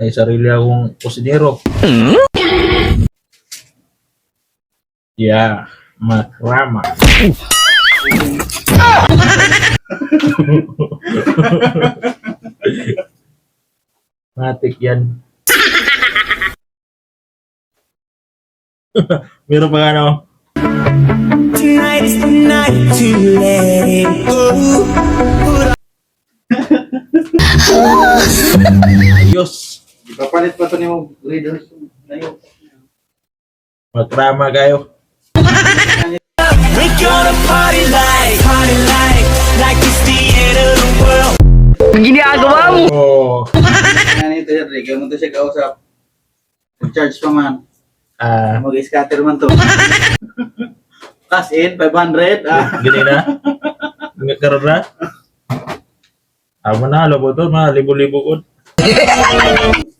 May sarili akong kusinero. Yeah, makrama. Matik yan. Meron pa ano? Tonight is the night to let it go. Ayos. Ipapalit pa to ni mo readers. Layo. Makrama kayo. We're gonna party like, party like, like it's the end of the world. Oh. Ano ito yan, Rick? Kaya mo to siya kausap. Charge pa man. Ah, Mag-scatter man to. Cash in, 500. Ah. gini na. Nagkaroon na. Ah, manalo po to, mga libo-libo ko.